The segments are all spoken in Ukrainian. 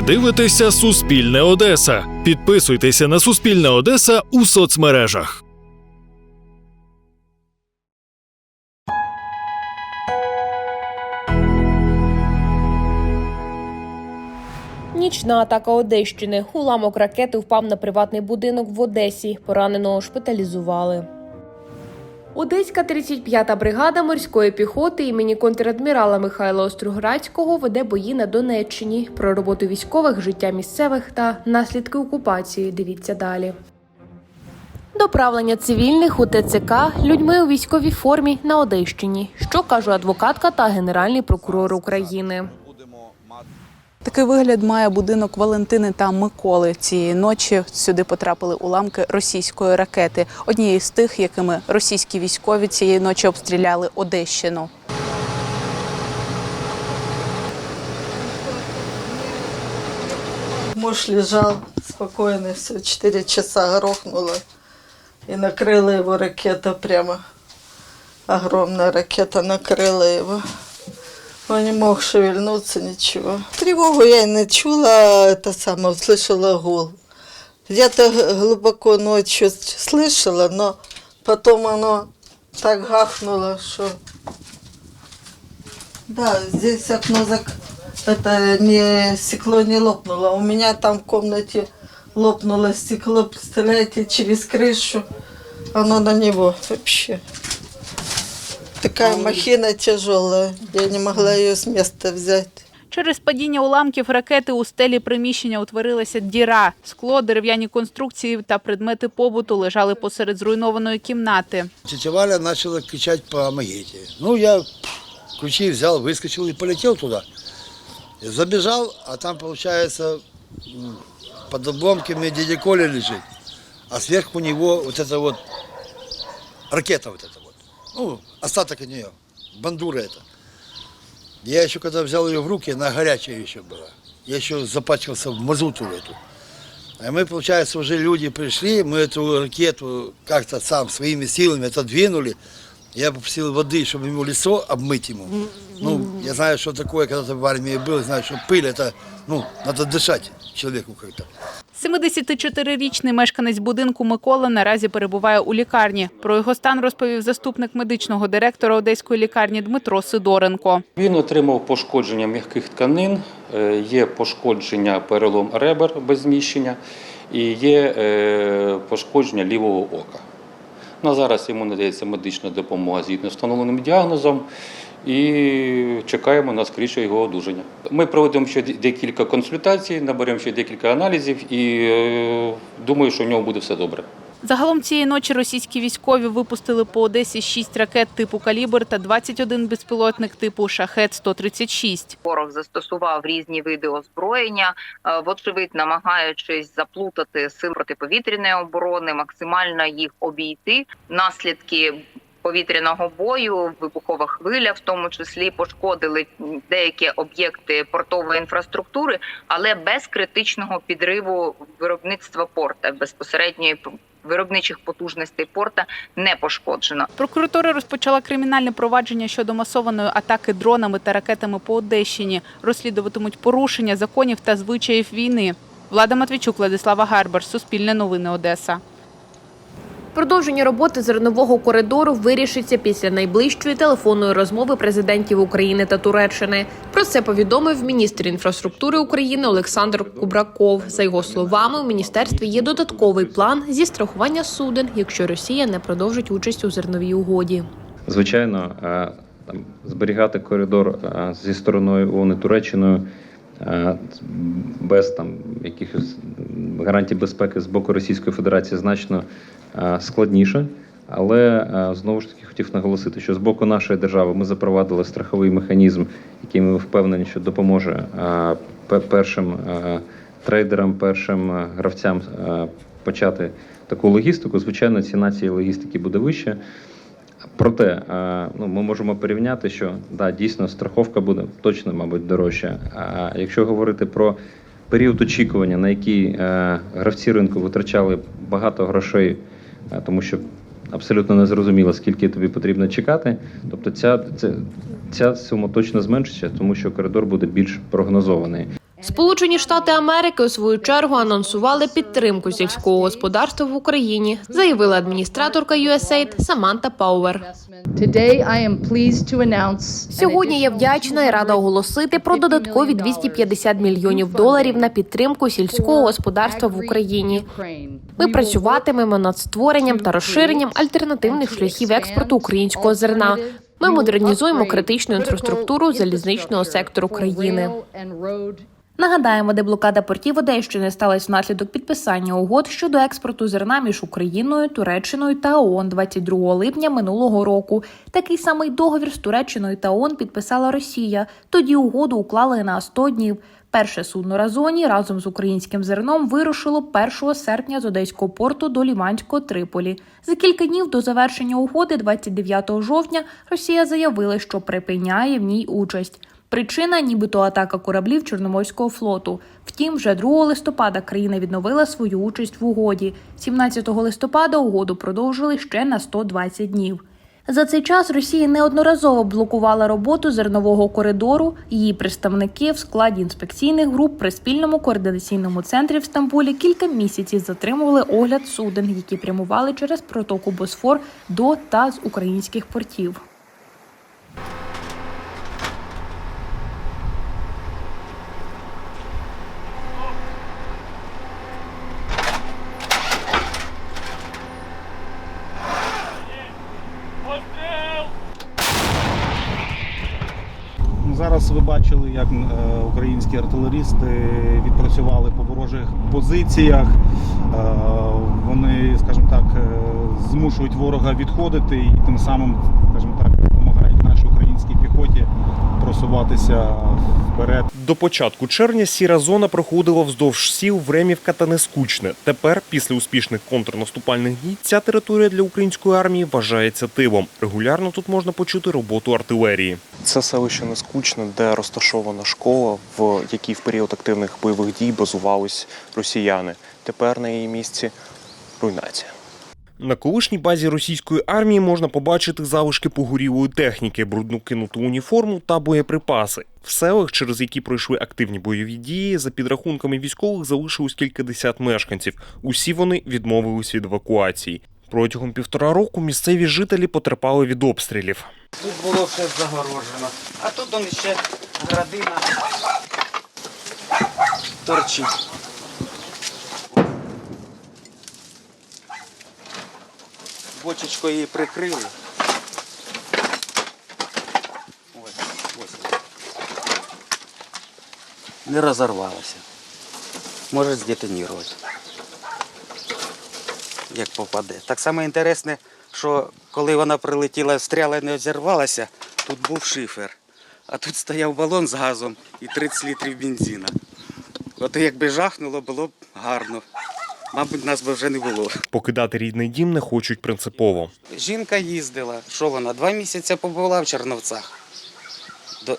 Ви дивитеся Суспільне Одеса. Підписуйтеся на Суспільне Одеса у соцмережах. Нічна атака Одещини. Уламок ракети впав на приватний будинок в Одесі. Пораненого шпиталізували. Одеська 35-та бригада морської піхоти імені контрадмірала Михайла Остроградського веде бої на Донеччині. Про роботу військових, життя місцевих та наслідки окупації. Дивіться далі. Доправлення цивільних у ТЦК людьми у військовій формі на Одещині. Що каже адвокатка та генеральний прокурор України. Такий вигляд має будинок Валентини та Миколи. Цієї ночі сюди потрапили уламки російської ракети, однієї з тих, якими російські військові цієї ночі обстріляли Одещину. Муж лежал спокойно, все, 4 часа грохнуло. И накрыла его ракета прямо. Огромная ракета накрыла его. Он не мог шевельнуться, ничего. Тревогу я и не чула, это самое, услышала гул. Где-то глубоко ночью слышала, но потом оно так гахнуло, что... Да, здесь окно зак... Это не стекло не лопнуло. У меня там в комнате лопнуло стекло, представляете, через крышу. Оно на него вообще. Такая махина тяжелая. Я не могла ее с места взять. Через падіння уламків ракети у стелі приміщення утворилася діра. Скло, дерев'яні конструкції та предмети побуту лежали посеред зруйнованої кімнати. Тетя Валя начала кричать «помогите». Ну, я ключи взял, выскочил и полетел туда. И забежал, а там, получается, м, под обломками дядя Коля лежит, а сверху него вот эта вот ракета вот эта вот. Ну, остаток от нее, бандура это. Я еще когда взял ее в руки, она горячая еще была. Я еще запачкался в мазуту эту. А мы, получается, уже люди пришли, мы эту ракету как-то сам своими силами отодвинули. Я попросил воды, чтобы ему лицо обмыть ему. Ну, я знаю, что такое, когда ты в армии был, знаю, что пыль, это, ну, надо дышать человеку как-то. 74-річний мешканець будинку Микола наразі перебуває у лікарні. Про його стан розповів заступник медичного директора Одеської лікарні Дмитро Сидоренко. Він отримав пошкодження м'яких тканин, е, є пошкодження перелом ребер без зміщення і є е, пошкодження лівого ока. На зараз йому надається медична допомога згідно з встановленим діагнозом і чекаємо на скоріше його одужання. Ми проведемо ще декілька консультацій, наберемо ще декілька аналізів і е, думаю, що в нього буде все добре. Загалом цієї ночі російські військові випустили по Одесі 6 ракет типу «Калібр» та 21 безпілотник типу «Шахет-136». Ворог застосував різні види озброєння, е, вочевидь, намагаючись заплутати сил протиповітряної оборони, максимально їх обійти. Наслідки повітряного бою, вибухова хвиля, в тому числі пошкодили деякі об'єкти портової інфраструктури, але без критичного підриву виробництва порта безпосередньої виробничих потужностей порта не пошкоджено. Прокуратура розпочала кримінальне провадження щодо масованої атаки дронами та ракетами по Одещині. Розслідуватимуть порушення законів та звичаїв війни. Влада Матвійчук, Владислава Гарбар, Суспільне новини Одеса. Продовження роботи зернового коридору вирішиться після найближчої телефонної розмови президентів України та Туреччини. Про це повідомив міністр інфраструктури України Олександр Кубраков. За його словами, у міністерстві є додатковий план зі страхування суден, якщо Росія не продовжить участь у зерновій угоді. Звичайно, е, там зберігати коридор е, зі стороною ООН і Туреччиною без там якихось гарантій безпеки з боку Російської Федерації значно е, складніше. Але е, знову ж таки хотів наголосити, що з боку нашої держави ми запровадили страховий механізм, який ми впевнені, що допоможе е, першим е, трейдерам, першим е, гравцям е, почати таку логістику. Звичайно, ціна цієї логістики буде вища. Проте е, ну, ми можемо порівняти, що да, дійсно страховка буде точно, мабуть, дорожча. А якщо говорити про період очікування, на який е, гравці ринку витрачали багато грошей, е, тому що абсолютно не зрозуміло, скільки тобі потрібно чекати, тобто ця, ця, ця сума точно зменшиться, тому що коридор буде більш прогнозований. Сполучені Штати Америки у свою чергу анонсували підтримку сільського господарства в Україні, заявила адміністраторка USAID Саманта Пауер. Сьогодні я вдячна і рада оголосити про додаткові 250 мільйонів доларів на підтримку сільського господарства в Україні. Ми працюватимемо над створенням та розширенням альтернативних шляхів експорту українського зерна. Ми модернізуємо критичну інфраструктуру залізничного сектору країни. Нагадаємо, деблокада портів Одещини сталася внаслідок підписання угод щодо експорту зерна між Україною, Туреччиною та ООН 22 липня минулого року. Такий самий договір з Туреччиною та ООН підписала Росія. Тоді угоду уклали на 100 днів. Перше судно Разоні разом з українським зерном вирушило 1 серпня з одеського порту до Ліманського Триполі. За кілька днів до завершення угоди, 29 жовтня, Росія заявила, що припиняє в ній участь. Причина нібито атака кораблів Чорноморського флоту. Втім, вже 2 листопада країна відновила свою участь в угоді. 17 листопада угоду продовжили ще на 120 днів. За цей час Росія неодноразово блокувала роботу зернового коридору. Її представники в складі інспекційних груп при спільному координаційному центрі в Стамбулі кілька місяців затримували огляд суден, які прямували через протоку Босфор до та з українських портів. Ну, Зараз ви бачили, як е, українські артилерісти відпрацювали по ворожих позиціях. Е, Вони, скажімо так, е, змушують ворога відходити і тим самим, скажімо так, допомагають нашій українській піхоті просуватися вперед. До початку червня сіра зона проходила вздовж сіл Времівка та Нескучне. Тепер, після успішних контрнаступальних дій, ця територія для української армії вважається тилом. Регулярно тут можна почути роботу артилерії. Це селище Нескучне, де розташована школа, в якій в період активних бойових дій базувались росіяни. Тепер на її місці руйнація. На колишній базі російської армії можна побачити залишки погорілої техніки, брудну кинуту уніформу та боєприпаси. В селах, через які пройшли активні бойові дії, за підрахунками військових залишилось кількадесят мешканців. Усі вони відмовились від евакуації. Протягом півтора року місцеві жителі потерпали від обстрілів. Тут було все загорожено. А тут он ще градина торчить. Бочечкою її прикрили. Не розорвалася. Може здетонувати. Як попаде. Так само інтересне, що коли вона прилетіла, встряла і не розірвалася, тут був шифер. А тут стояв балон з газом і 30 літрів бензина. От якби жахнуло, було б гарно. Мабуть, нас би вже не було. Покидати рідний дім не хочуть принципово. Жінка їздила, що вона, два місяці побула в Черновцях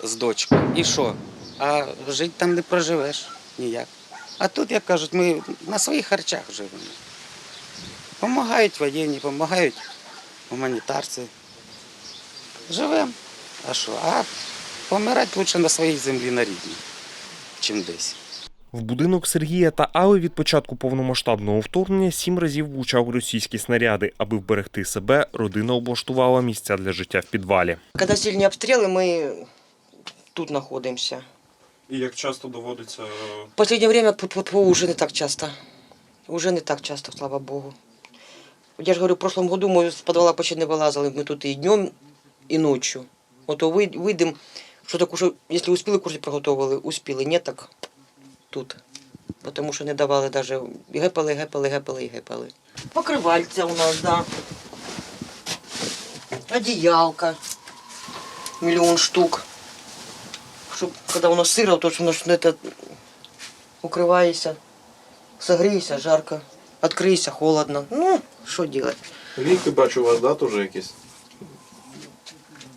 з дочкою. І що? А жити там не проживеш ніяк. А тут, як кажуть, ми на своїх харчах живемо. Помагають воєнні, допомагають гуманітарці. Живемо. А що? А помирати краще на своїй землі на рідній, чим десь. В будинок Сергія та Али від початку повномасштабного вторгнення сім разів влучали російські снаряди. Аби вберегти себе, родина облаштувала місця для життя в підвалі. Когда сильні обстріли, ми тут знаходимося. І як часто доводиться В последнее время тут не так часто. Уже не так часто, слава Богу. Я ж говорю, в прошлом году ми з підвала почти не вилазили. Ми тут і днем, і ночі. Ото вийдемо, що так уже, якщо успіли курси приготували, успіли, ні, так тут. Тому що не давали навіть гепали, гепали, гепали і гепали. Покривальця у нас, да. Одіялка. Мільйон штук. Щоб коли воно сиро, то воно ж не те укриваєшся, согрієшся, жарко, відкриєшся, холодно. Ну, що робити? Ліки бачу у вас, да, теж якісь?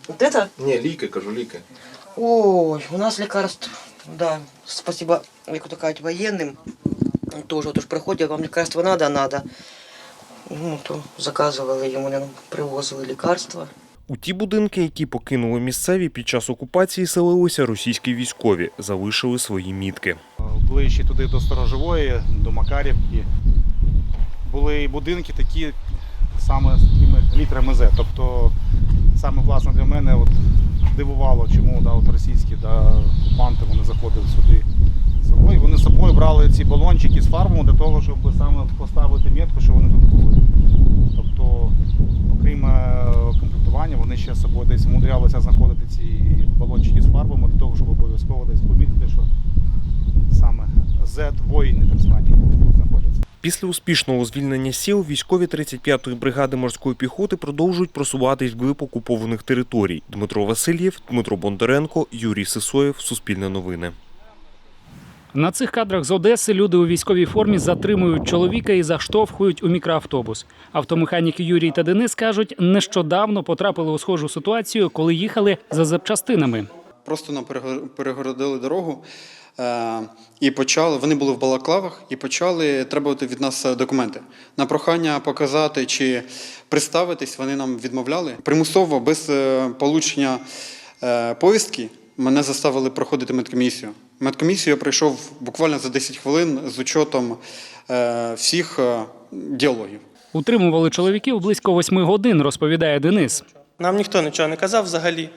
Вот это? Ні, ліки, кажу, ліки. Ой, у нас лекарств, да, спасибо, як то кажуть, воєнним. Тоже, то ж приходять, вам лекарства надо, надо. Ну, то заказували йому, привозили лікарства. У ті будинки, які покинули місцеві під час окупації, селилися російські військові, залишили свої мітки. Ближче туди до Сторожової, до Макарівки. Були і будинки такі саме з такими літрами З. Тобто саме власне для мене от дивувало, чому да, от російські да, окупанти вони заходили сюди з собою. Вони з собою брали ці балончики з фарбами для того, щоб саме поставити метку, що вони тут були. Тобто, окрім е, комплектування, вони ще з собою десь умудрялися знаходити ці балончики з фарбами для того, щоб обов'язково десь помітити, що саме Z-воїни так звані тут знаходяться. Після успішного звільнення сіл військові 35-ї бригади морської піхоти продовжують просуватись вглиб окупованих територій. Дмитро Васильєв, Дмитро Бондаренко, Юрій Сисоєв. Суспільне новини. На цих кадрах з Одеси люди у військовій формі затримують чоловіка і заштовхують у мікроавтобус. Автомеханіки Юрій та Денис кажуть, нещодавно потрапили у схожу ситуацію, коли їхали за запчастинами. Просто нам перегор- перегородили дорогу е, і почали. Вони були в балаклавах і почали требувати від нас е, документи. На прохання показати чи представитись, вони нам відмовляли. Примусово, без е, получення повістки, мене заставили проходити медкомісію. Медкомісію я пройшов буквально за 10 хвилин з учетом е, всіх е, діалогів. Утримували чоловіків близько восьми годин, розповідає Денис. Нам ніхто нічого не казав взагалі.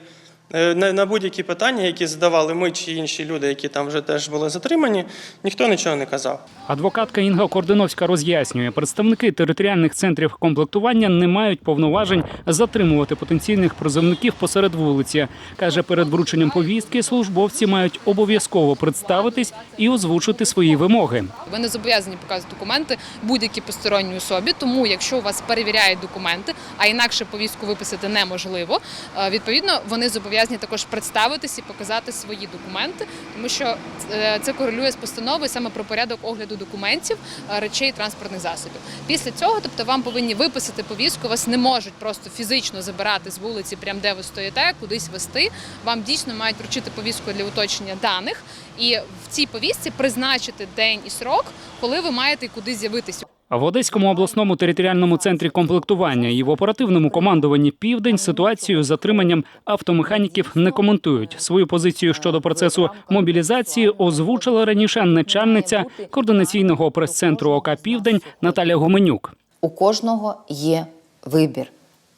Е, На, на будь-які питання, які задавали ми чи інші люди, які там вже теж були затримані, ніхто нічого не казав. Адвокатка Інга Кординовська роз'яснює, представники територіальних центрів комплектування не мають повноважень затримувати потенційних призовників посеред вулиці. каже, перед врученням повістки службовці мають обов'язково представитись і озвучити свої вимоги. Ви не зобов'язані показувати документи будь-якій посторонній особі. Тому, якщо у вас перевіряють документи, а інакше повістку виписати неможливо, е, відповідно вони зобов'язані також представитись і показати свої документи, тому що е, це корелює з постановою саме про порядок огляду документів, е, речей і транспортних засобів. Після цього, тобто, вам повинні виписати повістку, вас не можуть просто фізично забирати з вулиці, прямо де ви стоїте, кудись вести. Вам дійсно мають вручити повістку для уточнення даних, і в цій повістці призначити день і срок, коли ви маєте куди з'явитися. В Одеському обласному територіальному центрі комплектування і в оперативному командуванні Південь ситуацію з затриманням автомеханіків не коментують. Свою позицію щодо процесу мобілізації озвучила раніше начальниця координаційного прес-центру ОК Південь Наталя Гуменюк. У кожного є вибір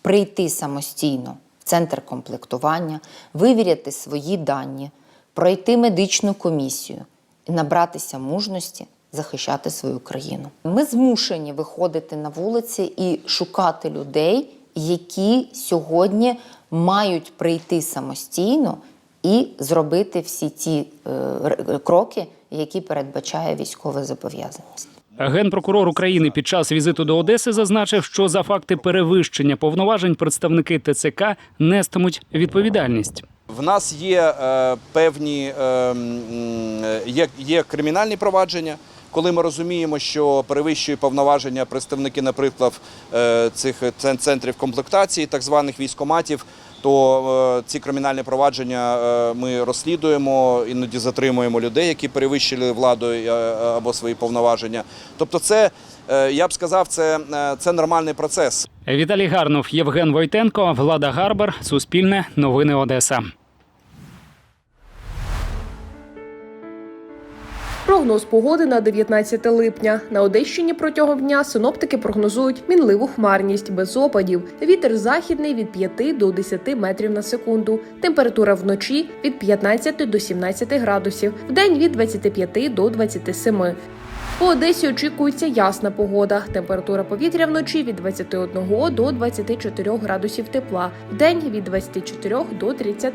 прийти самостійно в центр комплектування, вивіряти свої дані, пройти медичну комісію і набратися мужності захищати свою країну. Ми змушені виходити на вулиці і шукати людей, які сьогодні мають прийти самостійно і зробити всі ті е, кроки, які передбачає військова зобов'язаність. Генпрокурор України під час візиту до Одеси зазначив, що за факти перевищення повноважень представники ТЦК нестимуть відповідальність. В нас є е, певні е, е, є, є кримінальні провадження. Коли ми розуміємо, що перевищує повноваження представники, наприклад, е, цих центрів комплектації, так званих військоматів, то е, ці кримінальні провадження е, ми розслідуємо, іноді затримуємо людей, які перевищили владу або свої повноваження. Тобто, це я б сказав, це, це нормальний процес. Віталій Гарнов, Євген Войтенко, Влада Гарбар, Суспільне, Новини Одеса. Прогноз погоди на 19 липня. На Одещині протягом дня синоптики прогнозують мінливу хмарність без опадів. Вітер західний від 5 до 10 метрів на секунду. Температура вночі від 15 до 17 градусів, вдень від 25 до 27. По Одесі очікується ясна погода. Температура повітря вночі від 21 до 24 градусів тепла, вдень від 24 до 30.